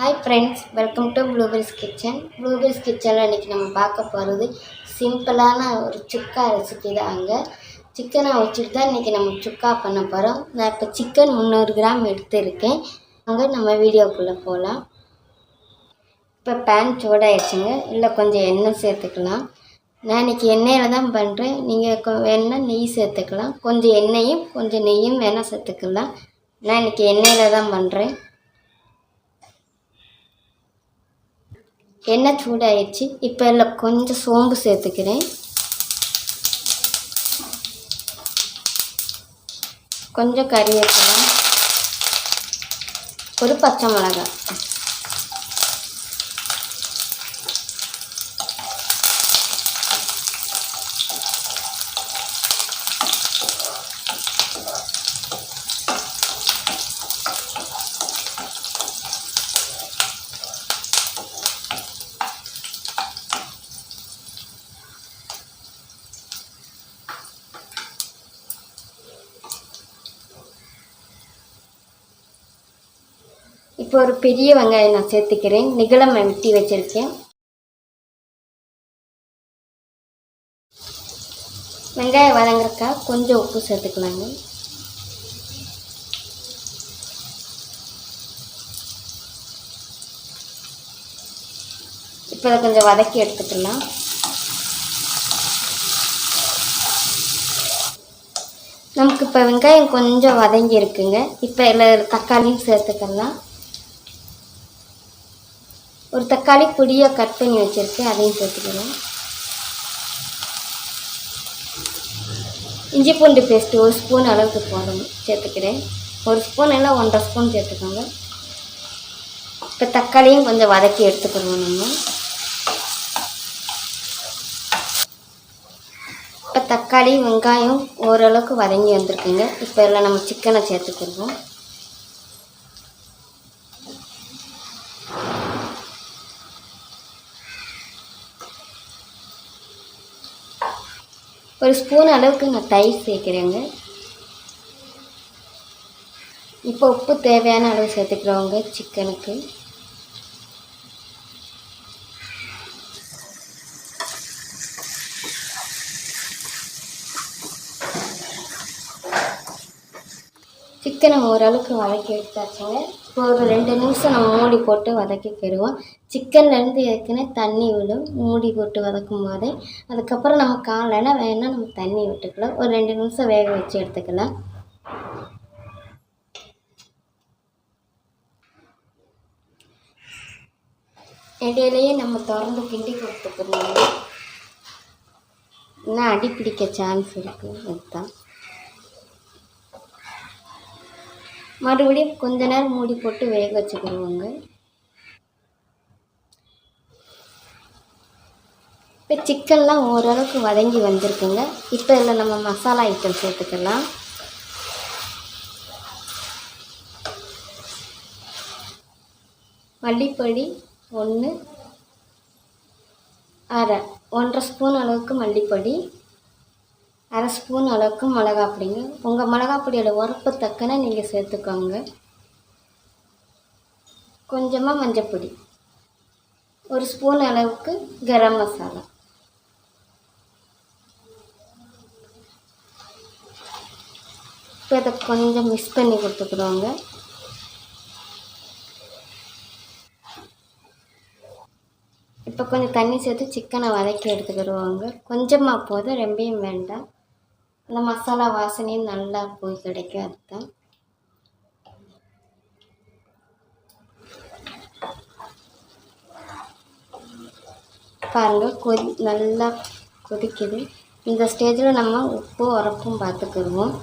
Hi friends welcome to Blueberry's Kitchen Blueberry's கிச்சனில் இன்றைக்கி நம்ம பார்க்க போகிறது சிம்பிளான ஒரு சுக்கா ரெசிபி தாங்க சிக்கனை வச்சுட்டு தான் இன்றைக்கி நம்ம சுக்கா பண்ண போகிறோம் நான் இப்போ சிக்கன் முந்நூறு கிராம் எடுத்துருக்கேன். அங்கே நம்ம வீடியோக்குள்ளே போகலாம் இப்போ பேன் சூடாயிடுச்சுங்க இல்லை கொஞ்சம் எண்ணெய் சேர்த்துக்கலாம். நான் இன்றைக்கி எண்ணெயில் தான் பண்ணுறேன் நீங்கள் வேணால் நெய் சேர்த்துக்கலாம். கொஞ்சம் எண்ணெயும் கொஞ்சம் நெய்யும் வேணால் சேர்த்துக்கலாம். நான் இன்றைக்கி எண்ணெயில் தான் பண்ணுறேன் எண்ணெய் சூடாயிடுச்சு. இப்போ இதில் கொஞ்சம் சோம்பு சேர்த்துக்கிறேன். கொஞ்சம் கறிவேப்பிலை. ஒரு பச்சை மிளகாய். இப்போ ஒரு பெரிய வெங்காயம் நான் சேர்த்துக்கிறேன். நிகழம் வெட்டி வச்சுருக்கேன். வெங்காயம் வதங்குறக்கா கொஞ்சம் உப்பு சேர்த்துக்கலாங்க. இப்போ இதை கொஞ்சம் வதக்கி எடுத்துக்கலாம். நமக்கு இப்போ வெங்காயம் கொஞ்சம் வதங்கி இருக்குங்க. இப்போ இதில் தக்காளியும் சேர்த்துக்கலாம். ஒரு தக்காளி பொடியாக கட் பண்ணி வச்சுருக்கேன் அதையும் சேர்த்துக்கலாம் இஞ்சி பூண்டு பேஸ்ட்டு ஒரு ஸ்பூன் அளவுக்கு போடணும் சேர்த்துக்கிறேன். ஒரு ஸ்பூன் இல்லை ஒன்றரை ஸ்பூன் சேர்த்துக்கோங்க. இப்போ தக்காளியும் கொஞ்சம் வதக்கி எடுத்துக்கணும் நம்ம. இப்போ தக்காளி வெங்காயம் ஓரளவுக்கு வதங்கி வந்திருக்குங்க. இப்போ இதில் நம்ம சிக்கனை சேர்த்துக்கிடுவோம். ஒரு ஸ்பூன் அளவுக்கு நான் தயிர் சேர்க்குறேங்க. இப்போ உப்பு தேவையான அளவு சேர்த்துக்கிறவங்க சிக்கனுக்கு சிக்கனை ஓரளவுக்கு வதக்கி எடுத்தாச்சுங்க இப்போ ஒரு ரெண்டு நிமிஷம் நம்ம மூடி போட்டு வதக்கிக்கிடுவோம் சிக்கன்லேருந்து ஏற்கனவே தண்ணி விடும் மூடி போட்டு வதக்கும் போதே அதுக்கப்புறம் நம்ம காலையில் வேணால் நம்ம தண்ணி விட்டுக்கலாம். ஒரு ரெண்டு நிமிஷம் வேக வச்சு எடுத்துக்கலாம். இடையிலையே நம்ம திறந்து கிண்டி கொடுத்துக்கணும். இன்னும் அடி பிடிக்க சான்ஸ் இருக்குது அதுதான் மறுபடியும் கொஞ்ச நேரம் மூடி போட்டு வேக வச்சுக்கிடுவோங்க. இப்போ சிக்கன்லாம் ஓரளவுக்கு வதங்கி வந்திருக்குங்க. இப்போ இதில் நம்ம மசாலா ஐட்டம் சேர்த்துக்கலாம். மல்லிப்பொடி ஒன்று அரை ஒன்றரை ஸ்பூன் அளவுக்கு மல்லிப்பொடி. அரை ஸ்பூன் அளவுக்கு மிளகா பொடிங்க உங்கள் மிளகா பொடியோட உரப்பு தக்கன நீங்கள் சேர்த்துக்கோங்க. கொஞ்சமாக மஞ்சப்பொடி. ஒரு ஸ்பூன் அளவுக்கு கரம் மசாலா. இப்போ இதை கொஞ்சம் மிக்ஸ் பண்ணி கொடுத்துக்குறோங்க. இப்போ கொஞ்சம் தண்ணி சேர்த்து சிக்கனை வதக்கி எடுத்துக்கிடுவாங்க. கொஞ்சமாக போதும் ரொம்பவும் வேண்டாம். அந்த மசாலா வாசனையும் நல்லா போய் கிடைக்கும் அதுதான் பாருங்கள் கொதி நல்லா கொதிக்குது. இந்த ஸ்டேஜில் நம்ம உப்பு உரப்பும் பார்த்துக்கிடுவோம்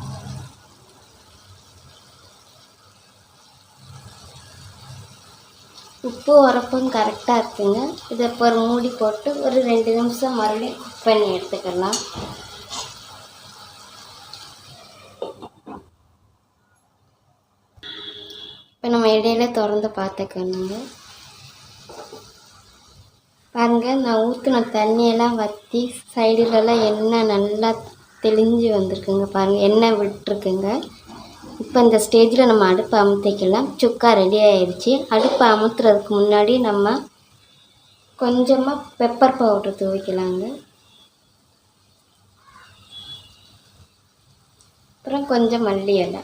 உப்பு உரப்பும் கரெக்டாக இருக்குங்க. இதை இப்போ ஒரு மூடி போட்டு ஒரு ரெண்டு நிமிஷம் மறுபடியும் குக் பண்ணி எடுத்துக்கலாம். இப்போ நம்ம இடையில திறந்து பார்த்துக்கணுங்க பாருங்கள் நான் ஊற்றின தண்ணியெல்லாம் வற்றி சைடுலலாம் எண்ணெய் நல்லா தெளிஞ்சு வந்திருக்குங்க பாருங்கள் எண்ணெய் விட்டுருக்குங்க. இப்போ இந்த ஸ்டேஜில் நம்ம அடுப்பை அமுத்திக்கலாம். சுக்கா ரெடி ஆயிடுச்சு அடுப்பை அமுத்துறதுக்கு முன்னாடி நம்ம கொஞ்சமாக பெப்பர் பவுடர் துவைக்கலாங்க. அப்புறம் கொஞ்சம் மல்லி இலை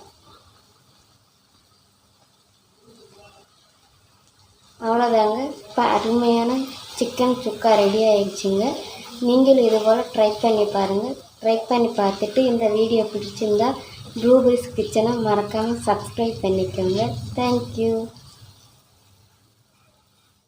அவ்வளோதாங்க. இப்போ அருமையான சிக்கன் சுக்கா ரெடி ஆயிடுச்சுங்க. நீங்களும் இது போல் ட்ரை பண்ணி பாருங்கள் ட்ரை பண்ணி பார்த்துட்டு இந்த வீடியோ பிடிச்சிருந்தா ப்ளூபெரிஸ் கிச்சனை மறக்காமல் சப்ஸ்கிரைப் பண்ணிக்கோங்க. தேங்க்யூ